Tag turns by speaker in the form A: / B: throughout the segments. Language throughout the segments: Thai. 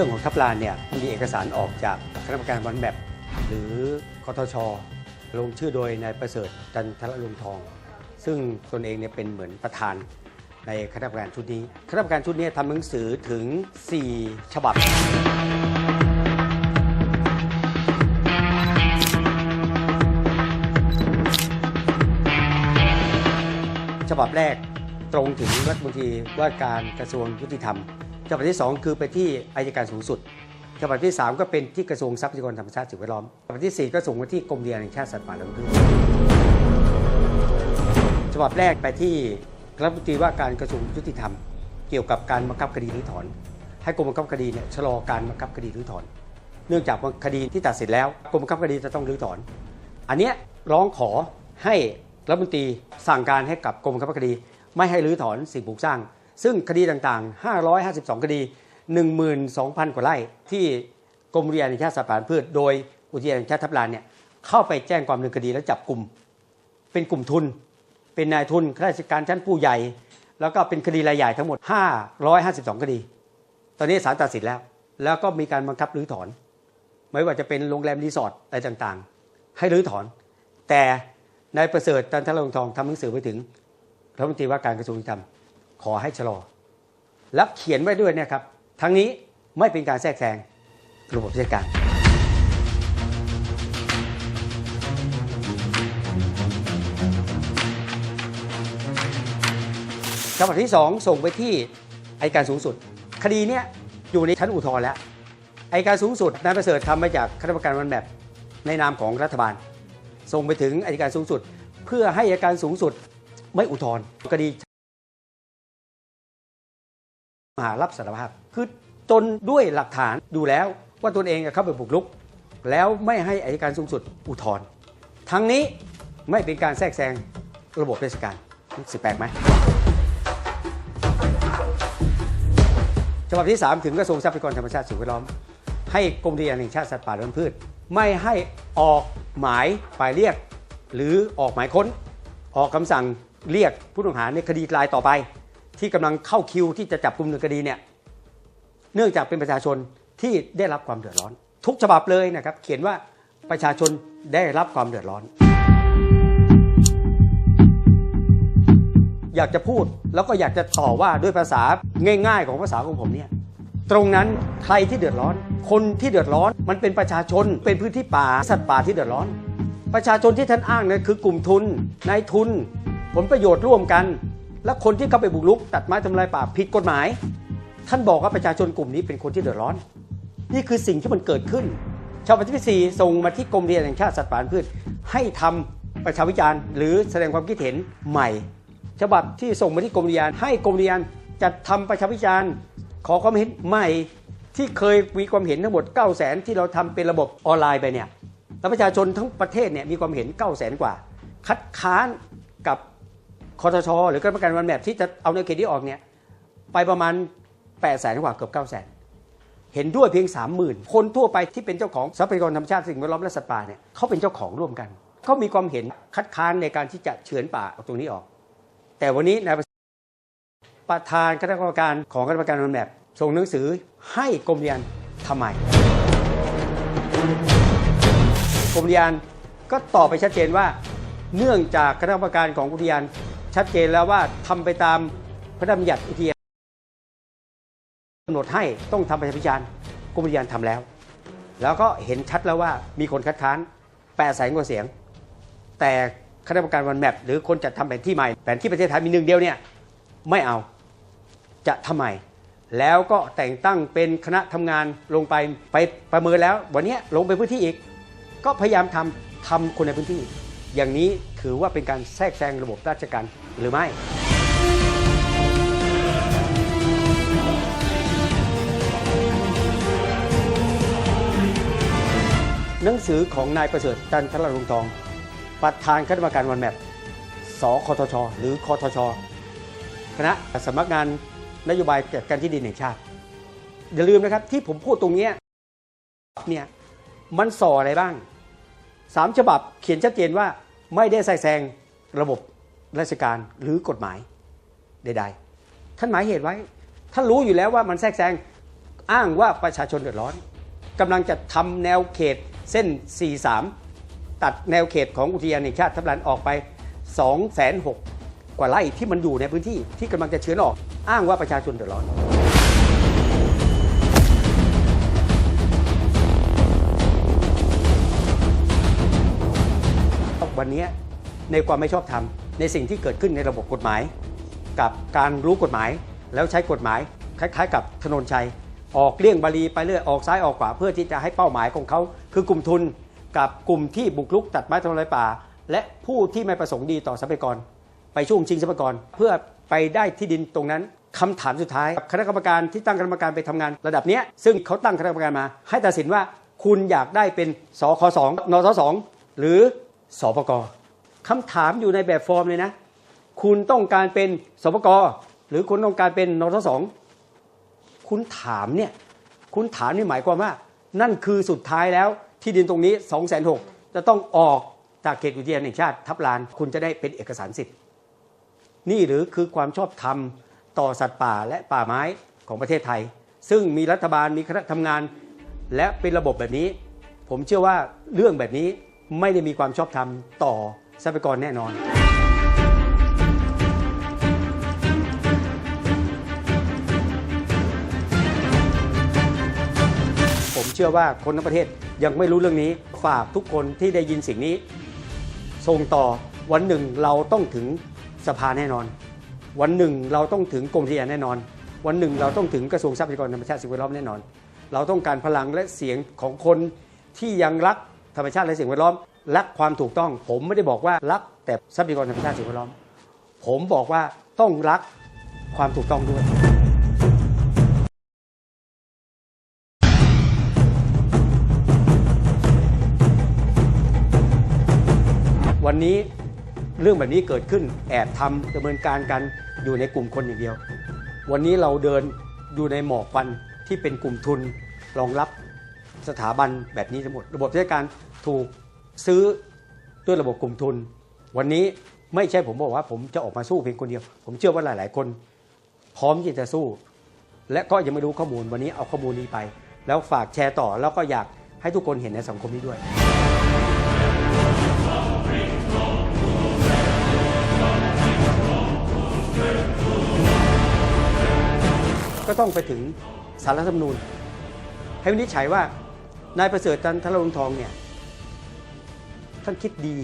A: รื่องของทับลานเนี่ยมีเอกสารออกจากคณะกรรมการวันแบบหรือคทช ลงชื่อโดยนายประเสริฐจันทรลุงทอง ซึ่งตนเองเนี่ยเป็นเหมือนประธานในคณะกรรมการชุดนี้ คณะกรรมการชุดนี้ทำหนังสือถึง 4 ฉบับ ฉบับแรกตรงถึงรัฐมนตรีว่าการกระทรวงยุติธรรม ฉบับที่ 2 คือไปที่อายการสูงสุดฉบับที่ 3 ก็เป็นที่กระทรวงทรัพยากรธรรมชาติสิ่งแวดล้อมฉบับทีสี่4 ก็ส่งมาที่กรมอุทยนแห่งชาติสัตว์ป่าและพันธุ์ฉบับแรกไปที่รัฐมนตรีว่าการกระทรวงยุติธรรม เกี่ยวกับการบังคับคดีรือถอน ให้กรมบังคับคดีเนี่ยชะลอการบังคับคดีรือถอน เนื่องจากคดีที่ตัดสินแล้วกรมบังคับคดีจะต้องรื้อถอน อันเนี้ยร้องขอให้รัฐมนตรีสั่งการให้กับกรมบังคับคดี ไม่ให้รื้อถอนสิ่งปลูกสร้าง ซึ่งคดีต่างๆ 552 คดี 12,000 กว่าไร่ที่กรมอุทยานแห่งชาติสัตว์ป่าพืช โดยอุทยานแห่งชาติทับลานเนี่ยเข้าไปแจ้งความดำเนินคดีแล้วจับกลุ่ม เป็นกลุ่มทุน เป็นนายทุนข้าราชการชั้นผู้ใหญ่ แล้วก็เป็นคดีรายใหญ่ทั้งหมด 552 คดี ตอนนี้ศาลตัดสินแล้ว แล้วก็มีการบังคับรื้อถอน ไม่ว่าจะเป็นโรงแรมรีสอร์ทอะไรต่างๆ ให้รื้อถอน แต่นายประเสริฐจันทรลงทองทำหนังสือไปถึงรัฐมนตรีว่าการกระทรวงยุติธรรม ขอให้ชะลอ และเขียนไว้ด้วยเนะครับ ทั้งนี้ไม่เป็นการแทรกแซงระบบราชการ ฉบับที่ 2 ส่งไปที่อัยการสูงสุด คดีเนี้ยอยู่ในชั้นอุทธรณ์แล้วอัยการสูงสุดนายประเสริฐทำมาจากคณะกรรมการวันแบบในนามของรัฐบาล ส่งไปถึงอัยการสูงสุด เพื่อให้อัยการสูงสุดไม่อุทธรณ์คดี มหารับสารภาพ คือจนด้วยหลักฐานดูแล้วว่าตนเองเข้าไปบุกรุก แล้วไม่ให้อัยการสูงสุดอุทธรณ์ทั้งนี้ไม่เป็นการแทรกแซงระบบราชการสิแปลกไหมฉบับที่ 3 ถึงกระทรวงทรัพยากรธรรมชาติสิ่งแวดล้อม ให้กรมอุทยานแห่งชาติสัตว์ป่าและพันธุ์พืช ไม่ให้ออกหมายหมายเรียก หรือออกหมายค้น ออกคำสั่งเรียกผู้ต้องหาในคดีรายต่อไป ที่กำลังเข้าคิวที่จะจับกลุ่มดำเนินคดีเนี่ยเนื่องจากเป็นประชาชนที่ได้รับความเดือดร้อน ทุกฉบับเลยนะครับ เขียนว่าประชาชนได้รับความเดือดร้อน อยากจะพูดแล้วก็อยากจะต่อว่าด้วยภาษาง่าย ๆ ของภาษาของผมเนี่ยตรงนั้นใครที่เดือดร้อน คนที่เดือดร้อนมันเป็นประชาชนเป็นพื้นที่ป่าสัตว์ป่าที่เดือดร้อน ประชาชนที่ท่านอ้างเนี่ยคือกลุ่มทุนนายทุน ผลประโยชน์ร่วมกัน และคนที่เข้าไปบุกรุก ตัดไม้ทำลายป่าผิดกฎหมาย ท่านบอกว่าประชาชนกลุ่มนี้เป็นคนที่เดือดร้อน นี่คือสิ่งที่มันเกิดขึ้นชาวปฏิบัติสี่ส่งมาที่กรมเรียนแห่งชาติสัตว์ป่าและพืชให้ทำประชาวิจารณ์หรือแสดงความคิดเห็นใหม่ ฉบับที่ส่งมาที่กรมเรียนให้กรมเรียนจัดทำประชาวิจารณ์ขอความเห็นใหม่ที่เคยมีความเห็นทั้งหมด 9 0 0 0 0ที่เราทำเป็นระบบออนไลน์ไปเนี่ยแล้วประชาชนทั้งประเทศเนี่ยมีความเห็น 9 0 0 0 0 0 กว่า คัดค้านกับ คอทชหรือคณะกรรมการวันแบบที่จะเอาในเขตที่ออกเนี่ยไปประมาณ8 0 0 0 0 0กว่าเกือบ9 0 0 0 0 0เห็นด้วยเพียง 30,000 คนทั่วไปที่เป็นเจ้าของทรัพยากรธรรมชาติสิ่งแวดล้อมและสัตว์ป่าเนี่ยเขาเป็นเจ้าของร่วมกันเขามีความเห็นคัดค้านในการที่จะเฉือนป่าเอาตรงนี้ออก แต่วันนี้นายประธานคณะกรรมการของคณะกรรมการวันแบบส่งหนังสือให้กรมเรียนทำไมกรมเรียนก็ตอบไปชัดเจนว่า เนื่องจากคณะกรรมการของอุทยาน ชัดเจนแล้วว่าทำไปตามพระราชบัญญัติอุทยานกำหนดให้ต้องทำประชาพิจารณ์กรมอุทยานทำแล้ว แล้วก็เห็นชัดแล้วว่ามีคนคัดค้านแปดแสนกว่าเสียง แต่คณะกรรมการวันแมปหรือคนจัดทำแผนที่ใหม่แผนที่ประเทศไทยมีหนึ่งเดียวเนี่ยไม่เอาจะทำไมแล้วก็แต่งตั้งเป็นคณะทำงานลงไปไปประเมินแล้ว วันนี้ลงไปพื้นที่อีก ก็พยายามทำทำคนในพื้นที่ อย่างนี้ถือว่าเป็นการแทรกแซงระบบราชการหรือไม่ หนังสือของนายประเสริฐจันทรลงทอง ประธานคณะกรรมการวันแมปสคทช หรือคทช คณะสำนักงานนโยบายจัดการที่ดินแห่งชาติ อย่าลืมนะครับที่ผมพูดตรงนี้เนี่ยมันส่ออะไรบ้างสามฉบับเขียนชัดเจนว่า ไม่ได้แทรกแซงระบบราชการหรือกฎหมายใดๆ ท่านหมายเหตุไว้ ท่านรู้อยู่แล้วว่ามันแทรกแซงอ้างว่าประชาชนเดือดร้อนกำลังจะทำแนวเขตเส้น 43 ตัดแนวเขตของอุทยานแห่งชาติทับลานออกไป2 6 0 0 0กว่าไร่ที่มันอยู่ในพื้นที่ที่กำลังจะเชื้อนออก อ้างว่าประชาชนเดือดร้อน นี้ในความไม่ชอบธรรมในสิ่งที่เกิดขึ้นในระบบกฎหมาย กับการรู้กฎหมายแล้วใช้กฎหมาย คล้าย ๆ กับถนนชัย ออกเลี่ยงบาลีไปเรื่อยออกซ้ายออกขวาเพื่อที่จะให้เป้าหมายของเขา คือกลุ่มทุนกับกลุ่มที่บุกรุกตัดไม้ทำลายป่า และผู้ที่ไม่ประสงค์ดีต่อทรัพยากร ไปช่วงชิงทรัพยากร เพื่อไปได้ที่ดินตรงนั้นคำถามสุดท้ายคณะกรรมการที่ตั้งคณะกรรมการไปทำงานระดับเนี้ยซึ่งเขาตั้งคณะกรรมการมา ให้ตัดสินว่าคุณอยากได้เป็นสคสองนทสองหรือ สปกคำถามอยู่ในแบบฟอร์มเลยนะ คุณต้องการเป็นสปกหรือคุณต้องการเป็นนทสองคุณถามเนี่ย คุณถามนี่หมายความว่า นั่นคือสุดท้ายแล้วที่ดินตรงนี้2องแสนหจะต้องออกจากเขตอุทยานแห่งชาติ ทับลาน คุณจะได้เป็นเอกสารสิทธิ์ นี่หรือคือความชอบธรรมต่อสัตว์ป่าและป่าไม้ของประเทศไทย ซึ่งมีรัฐบาลมีคณะทำงาน และเป็นระบบแบบนี้ ผมเชื่อว่าเรื่องแบบนี้ ไม่ได้มีความชอบธรรมต่อทรัพยากรแน่นอนผมเชื่อว่าคนทั้งประเทศยังไม่รู้เรื่องนี้ ฝากทุกคนที่ได้ยินสิ่งนี้ ส่งต่อวันหนึ่งเราต้องถึงสภาแน่นอน วันหนึ่งเราต้องถึงกรมทยานแน่นอน วันหนึ่งเราต้องถึงกระทรวงทรัพยากรธรรมชาติสิ่งแวดล้อมแน่นอน เราต้องการพลังและเสียงของคนที่ยังรัก ธรรมชาติและสิ่งแวดล้อม รักความถูกต้อง ผมไม่ได้บอกว่ารักแต่ทรัพยากรธรรมชาติสิ่งแวดล้อม ผมบอกว่าต้องรักความถูกต้องด้วยวันนี้เรื่องแบบนี้เกิดขึ้นแอบทำดำเนินการกันอยู่ในกลุ่มคนอย่างเดียว วันนี้เราเดินอยู่ในหมอกควันที่เป็นกลุ่มทุนรองรับ สถาบันแบบนี้ทั้งหมด ระบบราชการถูกซื้อด้วยระบบกลุ่มทุน วันนี้ไม่ใช่ผมบอกว่าผมจะออกมาสู้เพียงคนเดียว ผมเชื่อว่าหลาย ๆ คน พร้อมที่จะสู้ และก็ยังไม่รู้ข้อมูลวันนี้เอาข้อมูลนี้ไป แล้วฝากแชร์ต่อแล้วก็อยากให้ทุกคนเห็นในสังคมนี้ด้วยก็ต้องไปถึงสารรัฐธรรมนูญให้วินิจฉัยว่า นายประเสริฐจันทรลงทองเนี่ยท่านคิดดี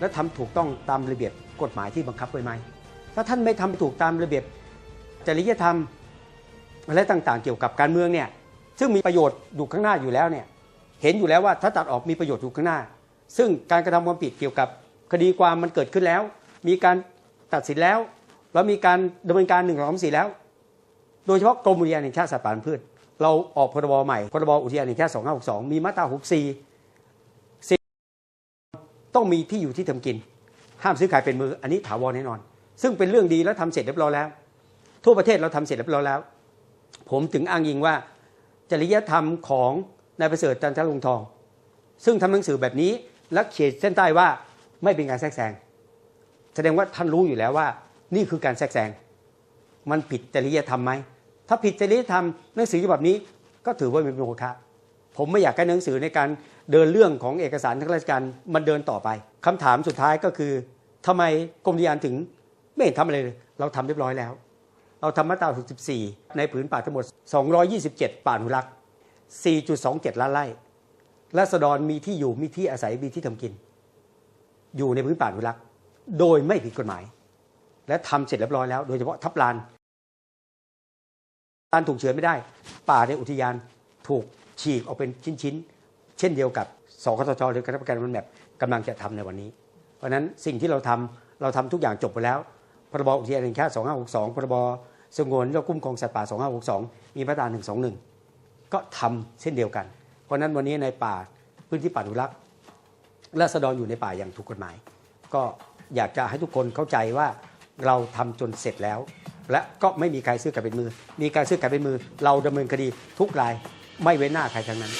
A: และทำถูกต้องตามระเบียบกฎหมายที่บังคับไว้ไหม ถ้าท่านไม่ทำถูกตามระเบียบจริยธรรมและต่างๆ เกี่ยวกับการเมืองเนี่ยซึ่งมีประโยชน์อยู่ข้างหน้าอยู่แล้วเนี่ยเห็นอยู่แล้วว่าถ้าตัดออกมีประโยชน์อยู่ข้างหน้า ซึ่งการกระทำความผิดเกี่ยวกับคดีความมันเกิดขึ้นแล้ว มีการตัดสินแล้ว แล้วมีการดำเนินการหนึ่งสองสามสี่แล้ว โดยเฉพาะกรมอุทยานแห่งชาติสัตว์ป่าและพืช เราออกพรบใหม่ พรบอุทยานแห่งชาติ2562 มีมาตรา 64สิต้องมีที่อยู่ที่ทำกิน ห้ามซื้อขายเป็นมือ อันนี้ถาวรแน่นอน ซึ่งเป็นเรื่องดีแล้วทำเสร็จเรียบร้อยแล้ว ทั่วประเทศเราทำเสร็จเรียบร้อยแล้ว ผมถึงอ้างอิงว่าจริยธรรมของนายประเสริฐจันทร์ลงทอง ซึ่งทำหนังสือแบบนี้และเขียนเส้นใต้ว่าไม่เป็นการแทรกแซงแสดงว่าท่านรู้อยู่แล้วว่า นี่คือการแทรกแซงมันผิดจริยธรรมไหม ถ้าผิดจริยธรรมหนังสือฉบับนี้ก็ถือว่าเป็นโมฆะผมไม่อยากให้หนังสือในการเดินเรื่องของเอกสารทางราชการมันเดินต่อไปคำถามสุดท้ายก็คือทำไมกรมอุทยานถึงไม่เห็นทำอะไรเลย เราทำเรียบร้อยแล้ว เราทำมาตรา64 ในผืนป่าทั้งหมด 227 ป่าอนุรักษ์ 4.27 ล้านไร่ราษฎรมีที่อยู่มีที่อาศัยมีที่ทำกิน อยู่ในพื้นป่าอนุรักษ์ โดยไม่ผิดกฎหมาย และทำเสร็จเรียบร้อยแล้ว โดยเฉพาะทับลาน ลานถูกเฉือนไม่ได้ ป่าในอุทยานถูกฉีกออกเป็นชิ้นๆ เช่นเดียวกับสคทชหรือคณะกรรมการมันแบบกำลังจะทำในวันนี้ เพราะฉะนั้นสิ่งที่เราทำเราทำทุกอย่างจบไปแล้ว พรบอุทยานแห่งชาติ 2562 พรบสงวนและคุ้มครองสัตว์ป่า 2562 มีมาตรา 121 ก็ทำเช่นเดียวกัน เพราะนั้นวันนี้ในป่าพื้นที่ป่าอนุรักษ์ราษฎรอยู่ในป่าอย่างถูกกฎหมาย ก็อยากจะให้ทุกคนเข้าใจว่าเราทำจนเสร็จแล้ว และก็ไม่มีใครซื้อกับเป็นมือ มีการซื้อกับเป็นมือ เราดำเนินคดีทุกรายไม่เว้นหน้าใครทั้งนั้น